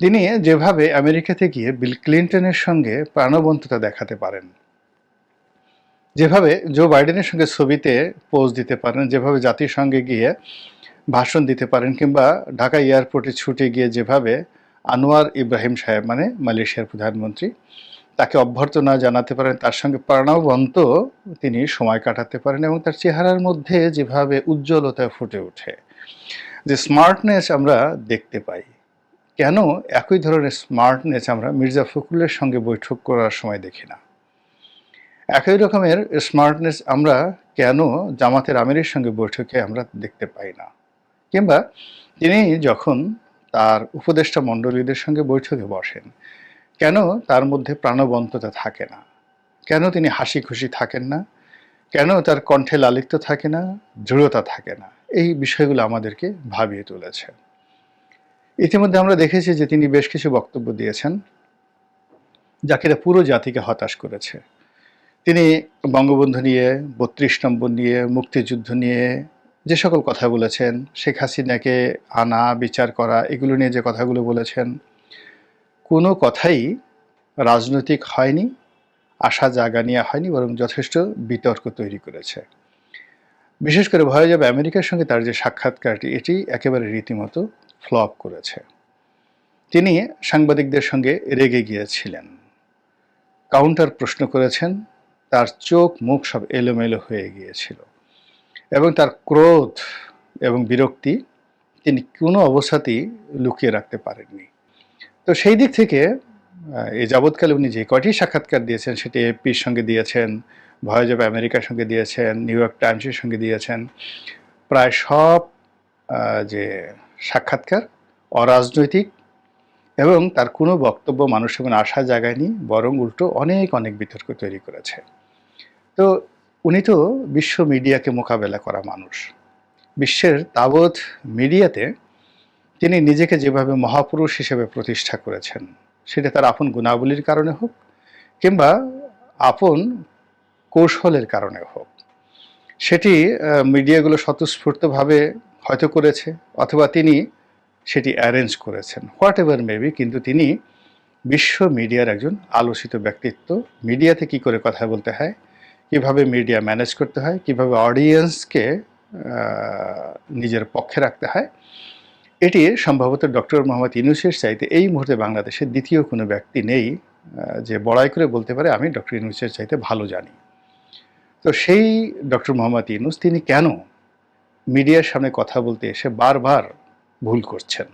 তিনি যেভাবে আমেরিকাতে গিয়ে বিল ক্লিন্টনের সঙ্গে প্রাণবন্ততা দেখাতে পারেন, যেভাবে জো বাইডেনের সঙ্গে ছবিতে পোজ দিতে পারেন, যেভাবে জাতিসংঘে গিয়ে ভাষণ দিতে পারেন, কিংবা ঢাকা এয়ারপোর্টে ছুটে গিয়ে যেভাবে আনোয়ার ইব্রাহিম সাহেব মানে মালয়েশিয়ার প্রধানমন্ত্রী, তাকে অভ্যর্থনা জানাতে পারেন, তার সঙ্গে প্রাণবন্ত তিনি সময় কাটাতে পারেন এবং তার চেহারার মধ্যে যেভাবে উজ্জ্বলতা ফুটে ওঠে। যে স্মার্টনেস আমরা দেখতে পাই। কেন একই ধরনের স্মার্টনেস আমরা মির্জা ফখরুলের সঙ্গে বৈঠক করার সময় দেখি না? একই রকমের স্মার্টনেস আমরা কেন জামাতের আমিরের সঙ্গে বৈঠকে আমরা দেখতে পাই না? কিংবা তিনি যখন তার উপদেষ্টা মণ্ডলীদের সঙ্গে বৈঠকে বসেন, কেন তার মধ্যে প্রাণবন্ততা থাকে না? কেন তিনি হাসি খুশি থাকেন না? কেন তার কণ্ঠে লালিত্য থাকে না? দৃঢ়তা থাকে না? এই বিষয়গুলো আমাদেরকে ভাবিয়ে তুলেছে। ইতিমধ্যে আমরা দেখেছি যে তিনি বেশ কিছু বক্তব্য দিয়েছেন যাকে এটা পুরো জাতিকে হতাশ করেছে। তিনি বঙ্গবন্ধু নিয়ে, বত্রিশ নম্বর নিয়ে, মুক্তিযুদ্ধ নিয়ে যে সকল কথা বলেছেন, শেখ হাসিনাকে আনা, বিচার করা, এগুলো নিয়ে যে কথাগুলো বলেছেন, কোনো কথাই রাজনৈতিক হয়নি, আশা জাগা নিয়ে হয়নি, বরং যথেষ্ট বিতর্ক তৈরি করেছে। বিশেষ করে ভয় যাবে আমেরিকার সঙ্গে তার যে সাক্ষাৎকারটি, এটি একেবারে রীতিমতো ফ্লপ করেছে। তিনি সাংবাদিকদের সঙ্গে রেগে গিয়েছিলেন। কাউন্টার প্রশ্ন করেছেন, তার চোখ মুখ সব এলোমেলো হয়ে গিয়েছিল এবং তার ক্রোধ এবং বিরক্তি তিনি কোনো অবস্থাতেই লুকিয়ে রাখতে পারেননি। তো সেই দিক থেকে এই যাবৎকালে উনি যে কয়টি সাক্ষাৎকার দিয়েছেন সেটি এপির সঙ্গে দিয়েছেন ভয়েস অফ আমেরিকার সঙ্গে দিয়েছেন নিউ ইয়র্ক টাইমসের সঙ্গে দিয়েছেন। প্রায় সব যে সাক্ষাৎকার, অরাজনৈতিক এবং তার কোনো বক্তব্য মানুষের মনে আশা জাগায়নি, বরং উল্টো অনেক অনেক বিতর্ক তৈরি করেছে। তো উনি তো বিশ্ব মিডিয়াকে মোকাবেলা করা মানুষ। বিশ্বের তাবৎ মিডিয়াতে তিনি নিজেকে যেভাবে মহাপুরুষ হিসেবে প্রতিষ্ঠা করেছেন, সেটা তার আপন গুণাবলীর কারণে হোক কিংবা আপন কৌশলের কারণে হোক। সেটি মিডিয়াগুলো স্বতঃস্ফূর্তভাবে হয়তো করেছে, অথবা তিনি সেটি অ্যারেঞ্জ করেছেন। হোয়াট এভার মেবি কিন্তু তিনি বিশ্ব মিডিয়ার একজন আলোচিত ব্যক্তিত্ব। মিডিয়াতে কি করে কথা বলতে হয়? কীভাবে মিডিয়া ম্যানেজ করতে হয়? কীভাবে অডিয়েন্সকে নিজের পক্ষে রাখতে হয়? এটি সম্ভবত ডক্টর মোহাম্মদ ইনুসের চাইতে এই মুহূর্তে বাংলাদেশে দ্বিতীয় কোনো ব্যক্তি নেই যে বড়াই করে বলতে পারে, আমি ডক্টর ইনুসের চাইতে ভালো জানি। তো সেই ডক্টর মোহাম্মদ ইনুস তিনি কেন মিডিয়ার সামনে কথা বলতে এসে বারবার ভুল করছেন।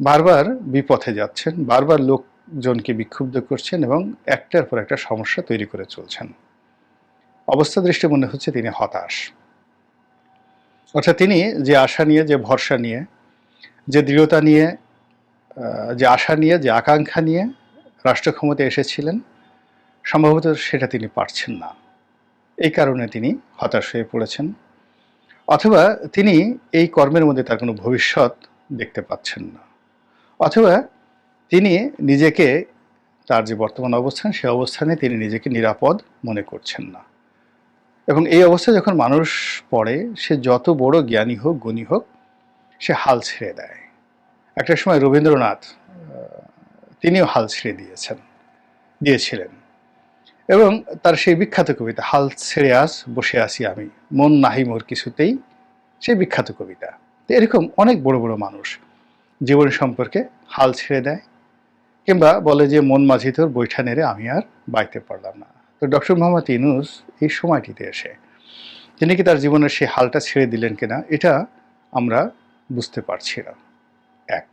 বারবার বিপথে যাচ্ছেন, বারবার লোকজনকে বিক্ষুব্ধ করছেন এবং একটার পর একটা সমস্যা তৈরি করে চলছেন। অবস্থা দৃষ্টি মনে হচ্ছে তিনি হতাশ। অর্থাৎ তিনি যে আশা নিয়ে, যে ভরসা নিয়ে, যে দৃঢ়তা নিয়ে যে আশা নিয়ে, যে আকাঙ্ক্ষা নিয়ে রাষ্ট্র ক্ষমতায় এসেছিলেন, সম্ভবত সেটা তিনি পারছেন না। এই কারণে তিনি হতাশ হয়ে পড়েছেন। অথবা তিনি এই কর্মের মধ্যে তার কোনো ভবিষ্যৎ দেখতে পাচ্ছেন না। অথবা তিনি নিজেকে তার যে বর্তমান অবস্থান, সে অবস্থানে তিনি নিজেকে নিরাপদ মনে করছেন না। এবং এই অবস্থায় যখন মানুষ পড়ে, সে যত বড় জ্ঞানী হোক, গুণী হোক, সে হাল ছেড়ে দেয়। একটা সময় রবীন্দ্রনাথ তিনিও হাল ছেড়ে দিয়েছেন, দিয়েছিলেন। এবং তার সেই বিখ্যাত কবিতা, হাল ছেড়ে আস বসে আসি আমি। মন নাহি মোর কিছুতেই সেই বিখ্যাত কবিতা। এরকম অনেক বড় বড় মানুষ জীবন সম্পর্কে হাল ছেড়ে দেয় কিংবা বলে যে, মন মাঝি তোর বৈঠা নেড়ে আমি আর বাইতে পারলাম না। তো ডক্টর মোহাম্মদ ইনুস এই সময়টিতে এসে, তিনি কি তার জীবনের সেই হালটা ছেড়ে দিলেন কিনা এটা আমরা বুঝতে পারছি না। এক।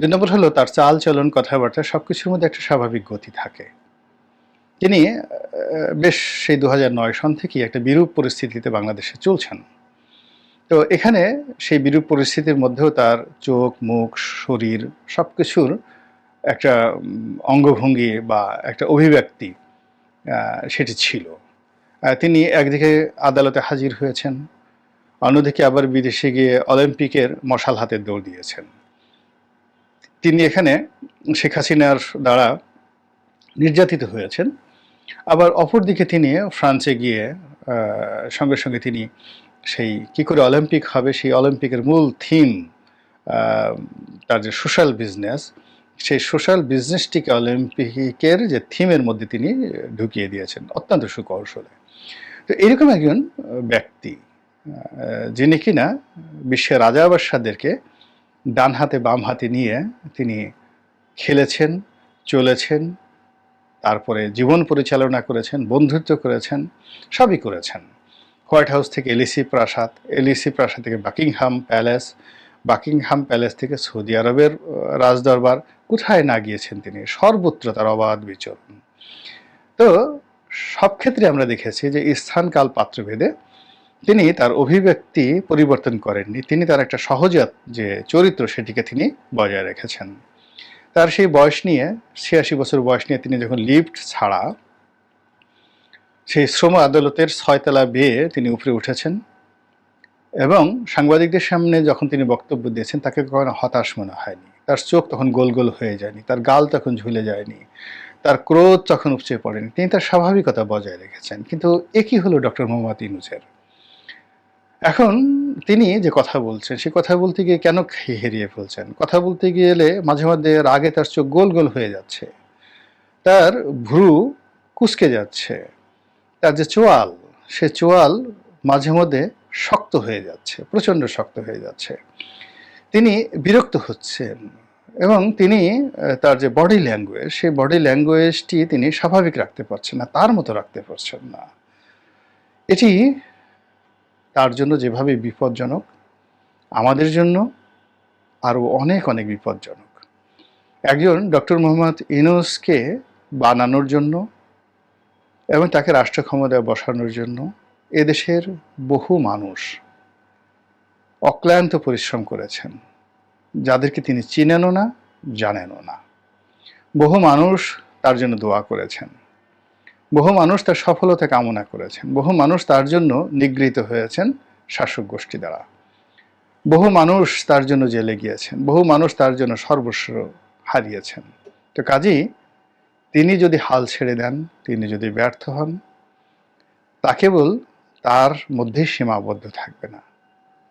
দুই নম্বর হলো তার চাল চলন কথাবার্তা সব কিছুর মধ্যে একটা স্বাভাবিক গতি থাকে। তিনি বেশ সেই দু সন থেকেই একটা বিরূপ পরিস্থিতিতে বাংলাদেশে চলছেন। তো এখানে সেই বিরূপ পরিস্থিতির মধ্যেও তার চোখ, মুখ, শরীর সব কিছুর একটা অঙ্গভঙ্গি বা একটা অভিব্যক্তি সেটি ছিল। তিনি একদিকে আদালতে হাজির হয়েছেন, অন্যদিকে আবার বিদেশে গিয়ে অলিম্পিকের মশাল হাতে দৌড় দিয়েছেন। তিনি এখানে শেখ হাসিনার দ্বারা নির্যাতিত হয়েছেন। আবার অপরদিকে তিনি ফ্রান্সে গিয়ে সঙ্গে সঙ্গে তিনি সেই কি করে অলিম্পিক হবে, সেই অলিম্পিকের মূল থিম তার যে সোশ্যাল বিজনেস, সেই সোশ্যাল বিজনেসটিকে অলিম্পিকের যে থিমের মধ্যে তিনি ঢুকিয়ে দিয়েছেন, অত্যন্ত সুকৌশলে। তো এরকম একজন ব্যক্তি যিনি কিনা বিশ্বের রাজা বাদশাদেরকে ডান হাতে বাম হাতে নিয়ে তিনি খেলেছেন, চলেছেন তারপরে জীবন পরিচালনা করেছেন, বন্ধুত্ব করেছেন, সবই করেছেন। হোয়াইট হাউস থেকে এলিসি প্রাসাদ এলিসি প্রাসাদ থেকে বাকিংহাম প্যালেস বাকিংহাম প্যালেস থেকে সৌদি আরবের রাজদরবার, কোথায় না গিয়েছেন তিনি? সর্বত্র তার অবাধ বিচরণ। তো সব ক্ষেত্রে আমরা দেখেছি যে স্থানকাল পাত্রভেদে তিনি তার অভিব্যক্তি পরিবর্তন করেননি। তিনি তার একটা সহজাত যে চরিত্র, সেটিকে তিনি বজায় রেখেছেন। তার সেই বয়স নিয়ে, ছিয়াশি বছর বয়স নিয়ে তিনি যখন লিফট ছাড়া, সেই শ্রম আদালতের ছয়তলা বেয়ে তিনি উপরে উঠেছেন এবং সাংবাদিকদের সামনে যখন তিনি বক্তব্য দিয়েছেন, তাকে কখনো হতাশ মনে হয়নি। তার চোখ তখন গোল গোল হয়ে যায়নি, তার গাল তখন ঝুলে যায়নি, তার ক্রোধ তখন উপচে পড়েনি। তিনি তার স্বাভাবিকতা বজায় রেখেছেন। কিন্তু একই হলো ডক্টর মোহাম্মদ ইনুজের? এখন তিনি যে কথা বলছেন, সে কথা বলতে গিয়ে কেন হেরিয়ে ফেলছেন? কথা বলতে গেলে মাঝে মাঝে রাগে তার চোখ গোল গোল হয়ে যাচ্ছে। তার ভ্রু কুচকে যাচ্ছে। তার যে চোয়াল, সে চোয়াল মাঝে মধ্যে শক্ত হয়ে যাচ্ছে, প্রচণ্ড শক্ত হয়ে যাচ্ছে। তিনি বিরক্ত হচ্ছেন এবং তিনি তার যে বডি ল্যাঙ্গুয়েজ, সেই বডি ল্যাঙ্গুয়েজটি তিনি স্বাভাবিক রাখতে পারছেন না, তার মতো রাখতে পারছেন না। এটি তার জন্য যেভাবে বিপজ্জনক, আমাদের জন্য আরও অনেক অনেক বিপজ্জনক। একজন ডক্টর মোহাম্মদ ইনোসকে বানানোর জন্য এবং তাকে রাষ্ট্র ক্ষমতায় বসানোর জন্য এদেশের বহু মানুষ অক্লান্ত পরিশ্রম করেছেন, যাদেরকে তিনি চিনেনও না, জানেনও না। বহু মানুষ তার জন্য দোয়া করেছেন। বহু মানুষ তার সফলতা কামনা করেছেন। বহু মানুষ তার জন্য নিগৃহীত হয়েছেন শাসক গোষ্ঠী দ্বারা। বহু মানুষ তার জন্য জেলে গিয়েছেন। বহু মানুষ তার জন্য সর্বস্ব হারিয়েছেন। তো কাজেই তিনি যদি হাল ছেড়ে দেন, তিনি যদি ব্যর্থ হন, তা কেবল তার মধ্যেই সীমাবদ্ধ থাকবে না।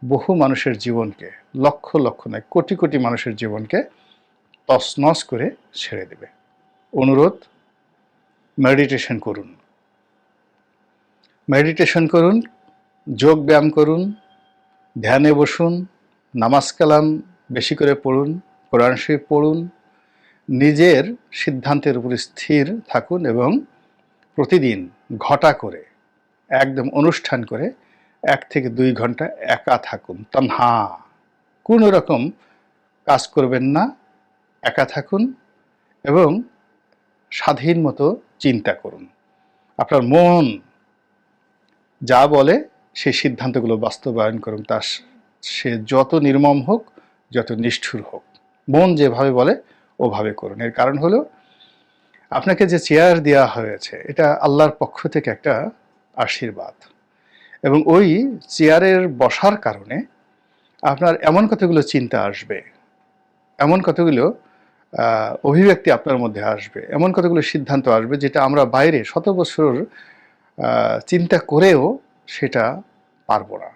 বহু মানুষের জীবনকে, লক্ষ লক্ষ নয়, কোটি কোটি মানুষের জীবনকে তছনছ করে ছেড়ে দেবে। অনুরোধ মেডিটেশন করুন। মেডিটেশন করুন, যোগ ব্যায়াম করুন, ধ্যানে বসুন, নামাজ কালাম বেশি করে পড়ুন, কোরআন শরীফ পড়ুন, নিজের সিদ্ধান্তের উপর স্থির থাকুন এবং প্রতিদিন ঘটা করে, একদম অনুষ্ঠান করে এক থেকে দুই ঘণ্টা একা থাকুন। তনহা, কোনো রকম কাজ করবেন না, একা থাকুন এবং স্বাধীন মতো চিন্তা করুন। আপনার মন যা বলে সেই সিদ্ধান্তগুলো বাস্তবায়ন করুন। তা সে যত নির্মম হোক, যত নিষ্ঠুর হোক। মন যেভাবে বলে, ওভাবে করুন। এর কারণ হলো, আপনাকে যে চেয়ার দেওয়া হয়েছে, এটা আল্লাহর পক্ষ থেকে একটা আশীর্বাদ। এবং ওই চেয়ারের বসার কারণে আপনার এমন কতগুলো চিন্তা আসবে, এমন কতগুলো অভিব্যক্তি আপনার মধ্যে আসবে। এমন কতগুলো সিদ্ধান্ত আসবে যেটা আমরা বাইরে শত বছর চিন্তা করেও সেটা পারব না।